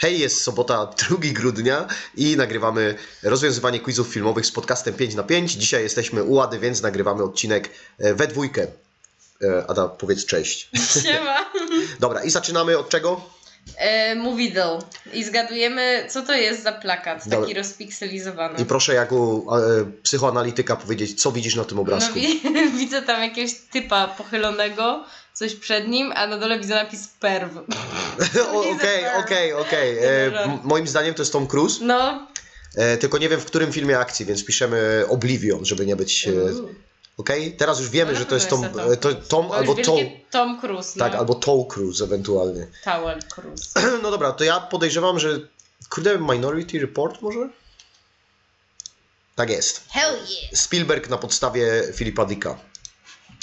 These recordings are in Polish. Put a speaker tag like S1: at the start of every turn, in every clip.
S1: Hej, jest sobota 2 grudnia i nagrywamy rozwiązywanie quizów filmowych z podcastem 5 na 5 Dzisiaj jesteśmy u Ady, więc nagrywamy odcinek e, we dwójkę. E, Ada, powiedz cześć.
S2: Siema.
S1: Dobra, i zaczynamy od czego?
S2: E, Movidle. I zgadujemy, co to jest za plakat,
S1: Dobra.
S2: taki rozpikselizowany.
S1: I proszę jako e, psychoanalityka powiedzieć, co widzisz na tym
S2: No,
S1: obrazku.
S2: wi- widzę tam jakiegoś typa pochylonego, coś przed nim, a na dole widzę napis perw.
S1: Okej, okej, okej. E,
S2: Dobra.
S1: m- Moim zdaniem to jest Tom Cruise,
S2: No.
S1: e, tylko nie wiem w którym filmie akcji, więc piszemy Oblivion, żeby nie być... e, Okej? Teraz już wiemy,
S2: No,
S1: że to jest Tom, e, to. Tom
S2: Bo
S1: albo Tom.
S2: Tom Cruise. No.
S1: Tak, albo Toe Cruise ewentualnie.
S2: Towel Cruise.
S1: No dobra, to ja podejrzewam, że. Kurde, Minority Report może? Tak jest.
S2: Hell yeah.
S1: Spielberg na podstawie Filipa Dicka.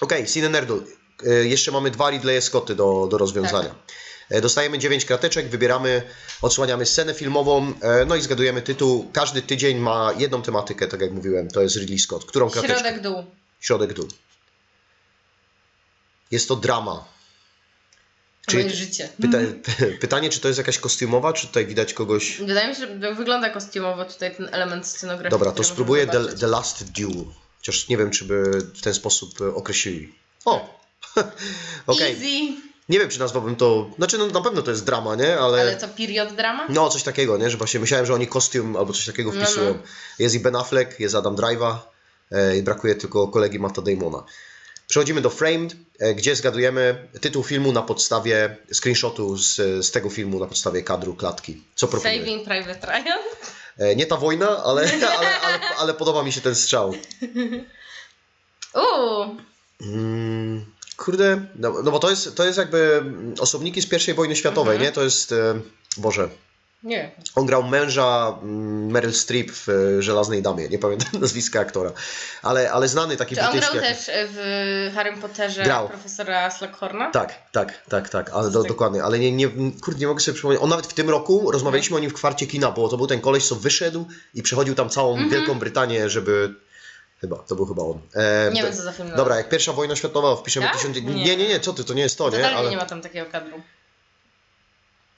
S1: Okej, Cine Nerdu. E, Jeszcze mamy dwa Ridley Scotty do, do rozwiązania. E, Dostajemy 9 krateczek, wybieramy, odsłaniamy scenę filmową, e, no i zgadujemy tytuł. Każdy tydzień ma jedną tematykę, tak jak mówiłem, to jest Ridley Scott. Którą krateczkę?
S2: Środek dół.
S1: Środek dół. Jest to drama. Czyli
S2: życie.
S1: pyta, pytanie, czy to jest jakaś kostiumowa, czy tutaj widać kogoś...
S2: Wydaje mi się, że wygląda kostiumowo tutaj ten element scenografii.
S1: Dobra, to spróbuję The. The Last Duel. Chociaż nie wiem, czy by w ten sposób e, określili. O! Okej.
S2: Easy.
S1: Nie wiem, czy nazwałbym to... Znaczy, no, na pewno to jest drama, nie? Ale...
S2: Ale co, period drama?
S1: No, coś takiego, nie? Że właśnie myślałem, że oni kostium albo coś takiego
S2: No, no.
S1: wpisują. Jest i Ben Affleck, jest Adam Driver i brakuje tylko kolegi Matta Damona. Przechodzimy do Framed, e, gdzie zgadujemy tytuł filmu na podstawie screenshotu z, z tego filmu, na podstawie kadru klatki. Co proponuję?
S2: Saving Private Ryan.
S1: E, nie ta wojna, ale, ale, ale, ale podoba mi się ten strzał.
S2: Uuu.
S1: Mm, kurde, no, no bo to jest, to jest jakby osobniki z I wojny światowej,
S2: Mhm.
S1: nie? To jest, e, Boże,
S2: Nie
S1: on grał męża mm, Meryl Streep w e, Żelaznej Damie, nie pamiętam nazwiska aktora, ale, ale znany taki
S2: Czy on grał
S1: brytyjski
S2: też w Harrym Potterze
S1: Grał.
S2: profesora Slughorna?
S1: Tak, tak, tak, tak, ale do,
S2: Tak.
S1: dokładnie, ale nie, nie, kurde, nie mogę sobie przypomnieć, on nawet w tym roku, rozmawialiśmy o nim w kwarcie kina, bo to był ten koleś, co wyszedł i przechodził tam całą
S2: Mhm.
S1: Wielką Brytanię, żeby, chyba, to był chyba on. E,
S2: Nie wiem co za film.
S1: Dobra, jak pierwsza wojna światowa wpiszemy
S2: Tak? Nie.
S1: Nie, nie, nie, co ty, to nie jest to, nie?
S2: Totalnie
S1: Ale
S2: nie ma tam takiego kadru.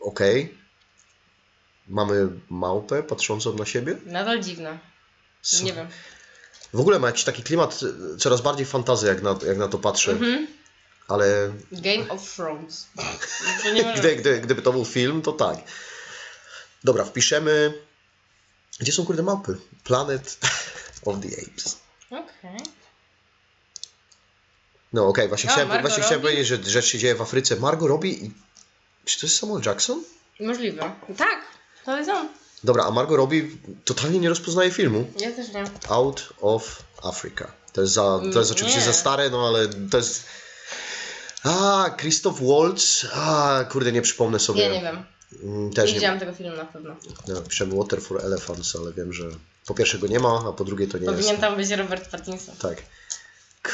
S1: okej. Mamy małpę patrzącą na siebie?
S2: Nadal dziwne. Nie wiem.
S1: W ogóle ma jakiś taki klimat coraz bardziej fantazy, jak na, jak na to patrzę,
S2: Mhm.
S1: ale
S2: Game of Thrones.
S1: Gdy, gdy, gdyby to był film, to tak. Dobra, wpiszemy... Gdzie są kurde małpy? Planet of the Apes.
S2: Okej.
S1: No okej, właśnie,
S2: A,
S1: chciałem, właśnie chciałem powiedzieć, że rzecz się dzieje w Afryce. Margot Robbie i... Czy to jest Samuel Jackson?
S2: Możliwe. Tak, to jest on.
S1: Dobra, a Margot Robbie totalnie nie rozpoznaje filmu.
S2: Ja też nie.
S1: Out of Africa. To jest, za, to jest
S2: Mm,
S1: oczywiście
S2: nie.
S1: za stare, no ale to jest... A, Christoph Waltz. A, kurde, nie przypomnę sobie.
S2: Ja nie wiem.
S1: Mm,
S2: Nie
S1: Też nie.
S2: widziałam tego filmu na pewno.
S1: No, piszemy Water for Elephants, ale wiem, że po pierwsze go nie ma, a po drugie to nie
S2: Powinien
S1: jest.
S2: tam być Robert Pattinson.
S1: Tak.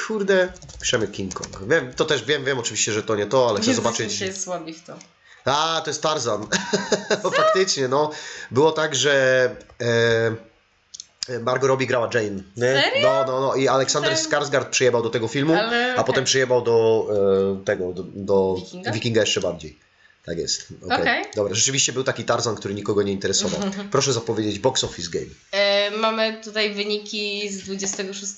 S1: Kurde, piszemy King Kong. Wiem, to też wiem, wiem oczywiście, że to nie to, ale chcę
S2: Jezus,
S1: zobaczyć.
S2: się jest słabi w to.
S1: A, to jest Tarzan. faktycznie, no. Było tak, że e, Margot Robbie grała Jane. Nie?
S2: Serio?
S1: No, no, no. I Aleksander Skarsgård przyjebał do tego filmu,
S2: Ale
S1: a
S2: okej.
S1: potem przyjebał do e, tego, do, do
S2: Wikinga?
S1: jeszcze bardziej. Tak jest. Okej.
S2: Okej.
S1: Dobra, rzeczywiście był taki Tarzan, który nikogo nie interesował. Proszę zapowiedzieć Box Office Game.
S2: E, mamy tutaj wyniki z 26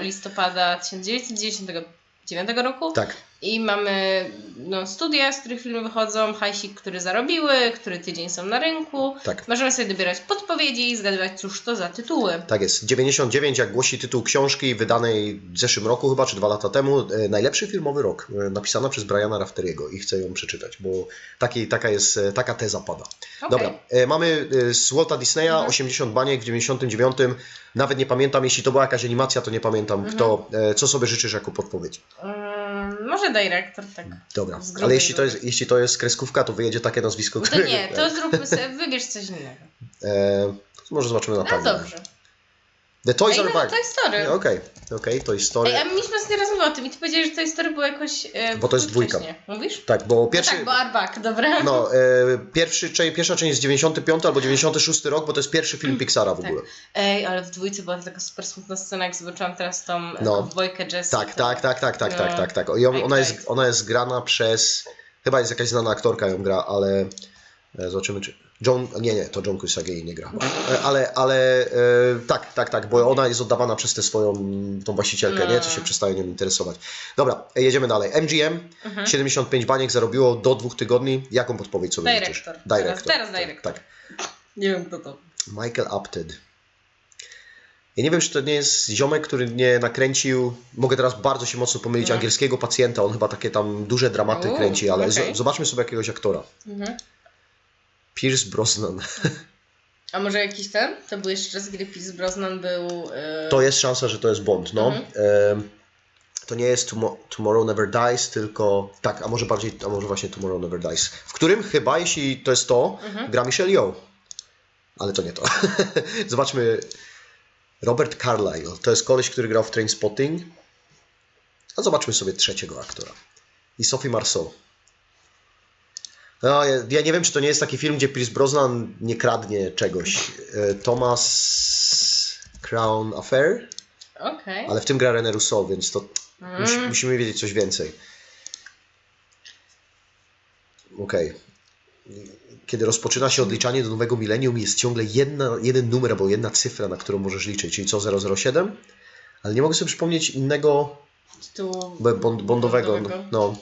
S2: listopada 1999 roku.
S1: Tak.
S2: I mamy no, studia, z których filmy wychodzą, hajsik, który zarobiły, który tydzień są na rynku.
S1: Tak.
S2: Możemy sobie dobierać podpowiedzi i zgadywać, cóż to za tytuły.
S1: Tak jest. 99, jak głosi tytuł książki wydanej w zeszłym roku chyba, czy dwa lata temu. E, najlepszy filmowy rok. E, napisana przez Briana Rafteriego i chcę ją przeczytać, bo taki, taka jest, e, taka teza pada.
S2: Okej.
S1: Dobra, e, mamy e, z Walta Disneya
S2: Mhm.
S1: 80 baniek w 99. Nawet nie pamiętam, jeśli to była jakaś animacja, to nie pamiętam
S2: Mhm.
S1: kto, e, co sobie życzysz jako podpowiedź.
S2: Mm, może dyrektor, tak.
S1: Dobra, ale jeśli to, jest, jeśli to jest kreskówka, to wyjedzie takie nazwisko,
S2: No to nie, to zróbmy sobie, wybierz coś innego.
S1: E, może zobaczymy na
S2: No
S1: pewno.
S2: dobrze.
S1: The Toys
S2: Ej,
S1: Are
S2: no
S1: Back.
S2: Toy Story.
S1: Okej, okej, Toy Story.
S2: Ej, a mieliśmy ostatnio rozmowę o tym i ty powiedziałeś, że Toy Story było jakoś... E,
S1: Bo to jest dwójka.
S2: wcześniej. Mówisz?
S1: Tak, bo pierwszy...
S2: No tak, bo Arbak, dobra.
S1: No, e, pierwszy, cze- pierwsza część jest 95 albo 96 rok, bo to jest pierwszy film Pixara w
S2: Tak.
S1: ogóle.
S2: Ej, ale w dwójce była taka super smutna scena, jak zobaczyłam teraz tą
S1: No.
S2: no. kowbojkę Jessie.
S1: Tak,
S2: to-
S1: tak, tak, tak, tak, tak,
S2: No.
S1: tak, tak. I on,
S2: Tak,
S1: ona,
S2: tak.
S1: jest, ona jest grana przez, chyba jest jakaś znana aktorka ją gra, ale E, Zobaczymy, czy. John. Nie, nie, to John Cusack nie gra. E, Ale, ale e, tak, tak, tak, bo ona jest oddawana przez tę swoją tą właścicielkę,
S2: No.
S1: nie? Co się przestaje nią interesować. Dobra, e, jedziemy dalej. MGM,
S2: Mhm.
S1: 75 baniek zarobiło do dwóch tygodni. Jaką podpowiedź sobie
S2: Dyrektor.
S1: życzysz?
S2: Teraz-
S1: Dyrektor.
S2: teraz dyrektor.
S1: Tak.
S2: Nie wiem kto to.
S1: Michael Apted. Ja nie wiem, czy to nie jest ziomek, który nie nakręcił, mogę teraz bardzo się mocno pomylić,
S2: No.
S1: angielskiego pacjenta, on chyba takie tam duże dramaty
S2: U,
S1: kręci, ale z- zobaczmy sobie jakiegoś aktora.
S2: Mhm.
S1: Pierce Brosnan.
S2: A może jakiś ten? To był jeszcze czas, gdy Pierce Brosnan był... Yy...
S1: To jest szansa, że to jest Bond, no.
S2: Mhm.
S1: To nie jest Tomo- Tomorrow Never Dies, tylko tak, a może bardziej, a może właśnie Tomorrow Never Dies, w którym chyba, jeśli to jest to,
S2: Mhm.
S1: gra Michelle Yeoh. Ale to nie to. Zobaczmy. Robert Carlyle. To jest koleś, który grał w Trainspotting. A zobaczmy sobie trzeciego aktora. I Sophie Marceau. No, ja, ja nie wiem, czy to nie jest taki film, gdzie Pierce Brosnan nie kradnie czegoś. E, Thomas Crown Affair,
S2: Okej.
S1: ale w tym gra René Rousseau, więc to musi,
S2: Mm.
S1: musimy wiedzieć coś więcej. Okej. Kiedy rozpoczyna się odliczanie do nowego milenium, jest ciągle jedna, jeden numer albo jedna cyfra, na którą możesz liczyć, czyli co 007? Ale nie mogę sobie przypomnieć innego
S2: Tytułu
S1: bo- bond, bondowego.
S2: bondowego.
S1: No.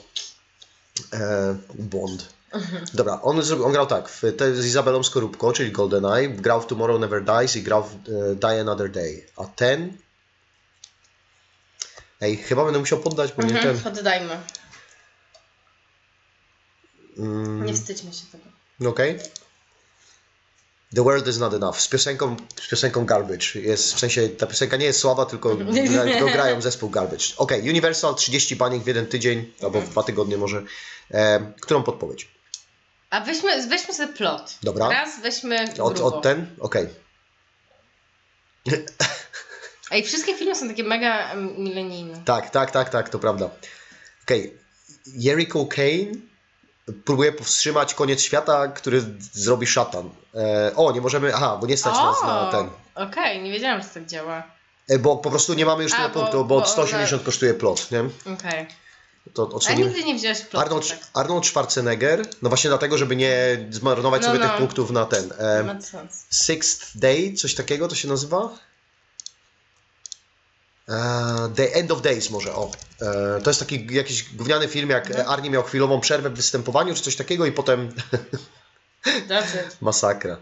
S1: E, Bond. Dobra, on, on grał tak, w, te, z Izabelą Skorupko, czyli GoldenEye, grał w Tomorrow Never Dies i grał w e, Die Another Day. A ten... Ej, chyba będę musiał poddać, bo nie
S2: Mhm,
S1: ten...
S2: Poddajmy.
S1: Mm,
S2: Nie wstydźmy się tego.
S1: Okej. The World is Not Enough. Z piosenką, z piosenką Garbage. Jest, w sensie ta piosenka nie jest słaba, tylko, gra, tylko grają zespół Garbage. Okej, Universal 30 baniek w jeden tydzień, albo w dwa tygodnie może. E, którą podpowiedź?
S2: A weźmy, weźmy sobie plot.
S1: Dobra.
S2: Raz weźmy
S1: Od, od ten? Okej.
S2: Ej, wszystkie filmy są takie mega milenijne.
S1: Tak, tak, tak, tak, to prawda. Okej. Jericho Kane próbuje powstrzymać koniec świata, który zrobi szatan. E, o, nie możemy. Aha, bo nie stać nas na ten.
S2: Okej, nie wiedziałam, że tak działa.
S1: E, bo po prostu nie mamy już
S2: A,
S1: tyle
S2: bo-
S1: punktów, bo
S2: bo
S1: 180 kosztuje plot, nie?
S2: Okej.
S1: To
S2: A
S1: odsłonimy.
S2: nigdy nie wziąłeś plotu.
S1: Arnold,
S2: tak.
S1: Arnold Schwarzenegger, no właśnie dlatego, żeby nie zmarnować
S2: No,
S1: sobie
S2: no.
S1: tych punktów na ten. E. Sixth Day, coś takiego to się nazywa? E, The End of Days może, o. E, to jest taki jakiś gówniany film, jak
S2: Mhm.
S1: Arnie miał chwilową przerwę w występowaniu, czy coś takiego i potem
S2: Dobrze.
S1: masakra.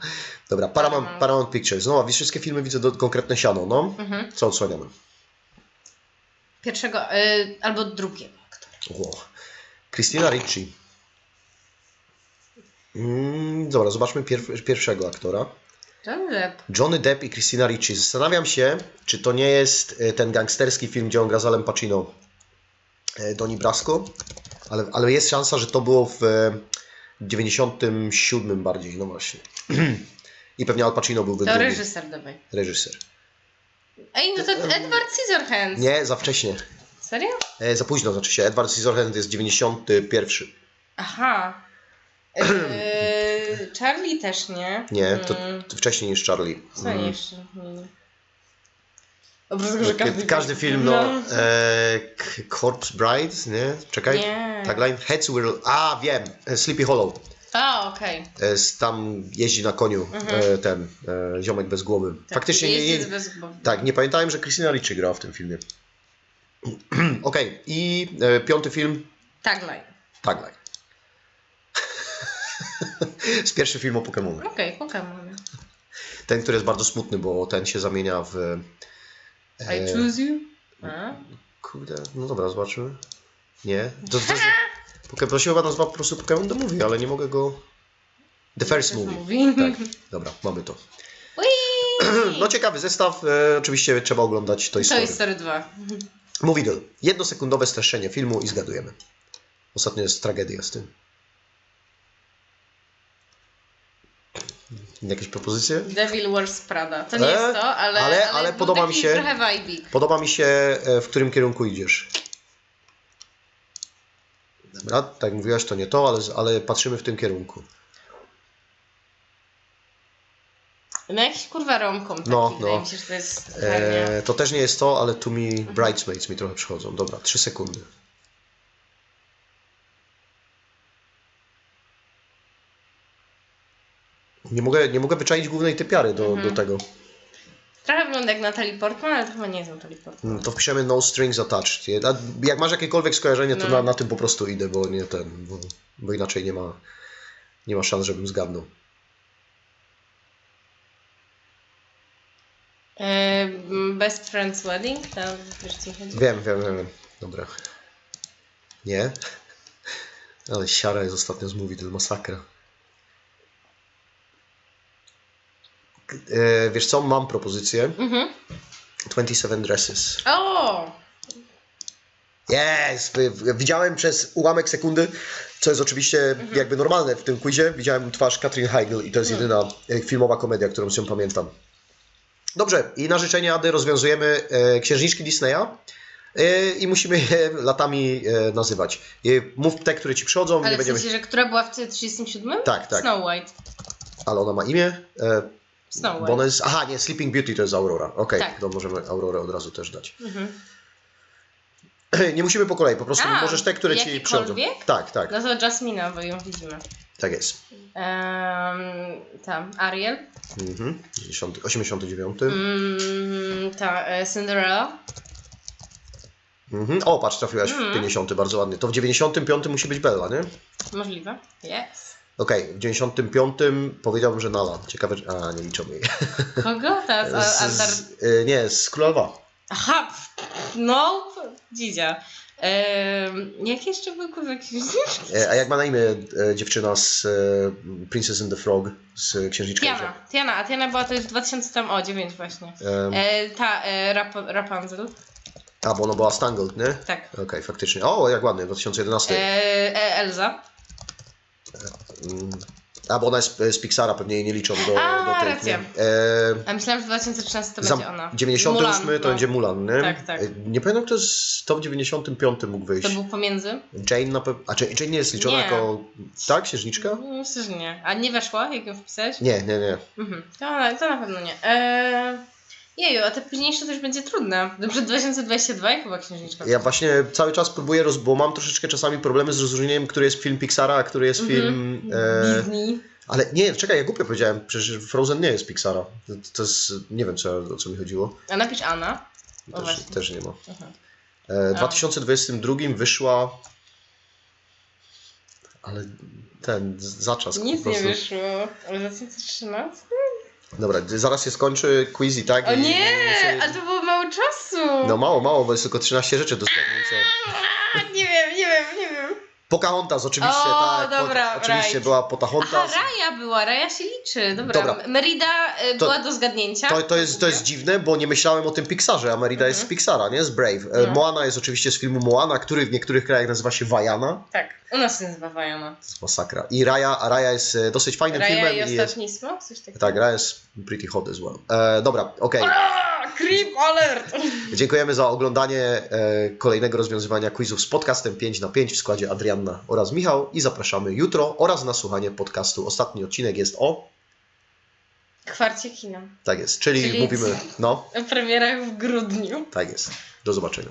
S1: Dobra, Paramount,
S2: Paramount.
S1: Pictures. No, a wszystkie filmy widzę do, konkretne siano, no.
S2: Mhm.
S1: Co odsłaniamy?
S2: Pierwszego, y, albo drugiego aktora.
S1: O. Christina Ricci. Mm, dobra, zobaczmy pierw, pierwszego aktora.
S2: Johnny Depp.
S1: Johnny Depp i Christina Ricci. Zastanawiam się, czy to nie jest e, ten gangsterski film, gdzie on gra z Alem Pacino, e, Donnie Brasco, ale, ale jest szansa, że to było w e, 97 bardziej, no właśnie. I pewnie Al Pacino byłby
S2: To
S1: drugi.
S2: reżyser dawaj.
S1: Reżyser.
S2: Ej, no to Edward Scissorhands.
S1: Nie, za wcześnie.
S2: Serio?
S1: E, za późno znaczy się. Edward Scissorhands jest 91.
S2: Aha. Yy, Charlie też nie.
S1: Nie, to,
S2: Mm,
S1: to wcześniej niż Charlie.
S2: Co
S1: Mm.
S2: jeszcze? Prostu, że każdy,
S1: Każdy film, no. E, K- Corpse Bride, nie? Czekaj.
S2: Nie.
S1: Tagline Heads Will. A, wiem. E, Sleepy Hollow.
S2: A, okej.
S1: E, z- Tam jeździ na koniu e, ten e, ziomek bez głowy.
S2: Tak,
S1: Faktycznie nie,
S2: bez głowy.
S1: tak, nie pamiętałem, że Christina Ricci grała w tym filmie. Okej, i e, piąty film
S2: Tagline.
S1: Tagline. z pierwszy film o Pokémon.
S2: Okej, Pokémon.
S1: Ten, który jest bardzo smutny, bo ten się zamienia w. e,
S2: I choose you? A?
S1: Kurde, no dobra, zobaczymy. Nie. To, to, to, chyba nazywa po prostu Pokémon The Movie, ale nie mogę go. The First
S2: First
S1: Movie.
S2: movie.
S1: Tak, dobra, mamy to.
S2: Ui!
S1: No ciekawy zestaw, e, oczywiście trzeba oglądać Toy
S2: To
S1: Story.
S2: jest Story 2.
S1: Movie. Jednosekundowe streszczenie filmu i zgadujemy. Ostatnio jest tragedia z tym. Jakieś propozycje?
S2: Devil Wears Prada. To nie
S1: E,
S2: jest to, ale,
S1: ale- ale
S2: był
S1: podoba mi się-
S2: trochę vibik.
S1: Podoba mi się, e, w którym kierunku idziesz. Dobra, tak jak mówiłaś, to nie to, ale, ale patrzymy w tym kierunku.
S2: No jakiś kurwa romkom taki.
S1: No, no.
S2: mi się, że to jest fajnie.
S1: E, to też nie jest to, ale tu mi Bridesmaids mi trochę przychodzą. Dobra, trzy sekundy. Nie mogę, nie mogę wyczaić głównej typiary do,
S2: Mhm.
S1: do tego.
S2: Trochę wygląda jak Natalie Portman, ale to chyba nie jest Natalie Portman.
S1: Mm, To wpiszemy no strings attached. Jak masz jakiekolwiek skojarzenie, to
S2: No.
S1: na, na tym po prostu idę, bo nie ten, bo, bo inaczej nie ma, nie ma szans, żebym zgadnął.
S2: E, Best Friends Wedding? Tam, wiesz co chodzi?
S1: Wiem, wiem, wiem. wiem. Dobra. Nie? Ale siara jest ostatnio z Movie, to masakra. K- E, wiesz co, mam propozycję.
S2: Mhm.
S1: 27 Dresses.
S2: O!
S1: Yes! Widziałem przez ułamek sekundy, co jest oczywiście jakby normalne w tym quizie. Widziałem twarz Katrin Heigl i to jest jedyna e, filmowa komedia, którą się pamiętam. Dobrze, i na życzenie Ady rozwiązujemy e, księżniczki Disneya. e, I musimy je latami e, nazywać. E, Mów te, które ci przychodzą,
S2: Ale
S1: nie
S2: w
S1: będziemy.
S2: sensie, że która była w 37?
S1: Tak, tak.
S2: Snow White.
S1: Ale ona ma imię. E,
S2: Snow
S1: bo
S2: White.
S1: ona jest... Aha, nie, Sleeping Beauty to jest Aurora. Okej,
S2: Tak.
S1: to możemy Aurorę od razu też dać.
S2: Mhm.
S1: Nie musimy po kolei, po prostu
S2: A,
S1: możesz te, które ci przychodzą. Tak, tak,
S2: No to Jasmina, bo ją widzimy.
S1: Tak jest.
S2: Um, tam, Ariel.
S1: Mhm. 90, 89.
S2: Mm, ta, e, Cinderella.
S1: Mhm. O, patrz, trafiłaś w
S2: Mhm.
S1: 50, bardzo ładnie. To w 95 musi być Bella, nie?
S2: Możliwe. Yes.
S1: Okej, w 95 powiedziałbym, że Nala. Ciekawe, czy- a nie liczą jej.
S2: Kogo? Ta, z,
S1: Z,
S2: Antar...
S1: z, y, nie, z Króla Lwa.
S2: Aha! No, dzidzia. Um, jakie jeszcze księżniczki?
S1: E, A jak ma na imię e, dziewczyna z e, Princess and the Frog, z Księżniczką?
S2: Tiana. Tiana, a Tiana była to już 2009 właśnie.
S1: E,
S2: E, ta, e, Rap Rapunzel.
S1: a, bo ona była Stangled, nie?
S2: Tak.
S1: Okej, faktycznie. O, jak ładnie, 2011.
S2: E, e, Elza.
S1: A, bo ona jest z Pixara, pewnie jej nie liczą do,
S2: A,
S1: do
S2: racja.
S1: Nie? E,
S2: A myślałam, że 2013 to będzie ona.
S1: 98
S2: Mulan,
S1: to
S2: no.
S1: będzie Mulan, nie?
S2: Tak, tak.
S1: E, Nie pamiętam, kto z to w 95 mógł wyjść.
S2: To był pomiędzy?
S1: Jane na pewno. A Jane, Jane nie jest liczona
S2: Nie.
S1: jako. Tak, księżniczka?
S2: Myślę, że nie. A nie weszła, jak ją wpisałeś?
S1: Nie, nie, nie.
S2: Mhm. To, na- to na pewno nie. Eee... Jeju, a te późniejsze też będzie trudne. Dobrze, 2022 i chyba księżniczka.
S1: Ja właśnie cały czas próbuję, roz... bo mam troszeczkę czasami problemy z rozróżnieniem, który jest film Pixara, a który jest
S2: Mhm.
S1: film. E...
S2: Disney.
S1: Ale nie, czekaj, ja głupio powiedziałem, przecież Frozen nie jest Pixara. To, to jest. Nie wiem, co, o co mi chodziło.
S2: A napisz Anna. O,
S1: Też,
S2: właśnie.
S1: też nie ma.
S2: Mhm.
S1: E, w
S2: A.
S1: 2022 wyszła. Ale ten zaczask po
S2: Nic nie wyszło. Ale 2013?
S1: Dobra, zaraz się skończy quiz i tak.
S2: O
S1: i-
S2: nie!
S1: i-
S2: A to było mało czasu!
S1: No mało, mało, bo jest tylko 13 rzeczy do zgadnięcia.
S2: A, nie wiem, nie wiem, nie wiem.
S1: Pocahontas oczywiście,
S2: O,
S1: tak.
S2: dobra,
S1: oczywiście
S2: right.
S1: była
S2: Aha,
S1: Pocahontas.
S2: Raja była, Raja się liczy. Dobra,
S1: Dobra.
S2: Merida y,
S1: To-
S2: była do zgadnięcia.
S1: To, to, jest, to jest dziwne, bo nie myślałem o tym Pixarze, a Merida jest z Pixara, nie? Z Brave. E,
S2: Mhm. No.
S1: Moana jest oczywiście z filmu Moana, który w niektórych krajach nazywa się Vajana.
S2: Tak, u nas się nazywa Vajana.
S1: To jest masakra. I Raya, a Raya jest e, dosyć fajnym
S2: Raja
S1: filmem.
S2: i
S1: jest,
S2: Ostatni Smok? Coś takiego.
S1: tak, Raya jest pretty hot as well. E, dobra, okej.
S2: Creep alert!
S1: Dziękujemy za oglądanie e, kolejnego rozwiązywania quizów z podcastem 5 na 5 w składzie Adrianna oraz Michał i zapraszamy jutro oraz na słuchanie podcastu. Ostatni odcinek jest o...
S2: Kwarcie kina.
S1: Tak jest, czyli,
S2: Czyli-
S1: mówimy... No,
S2: O premierach w grudniu.
S1: tak jest. Do zobaczenia.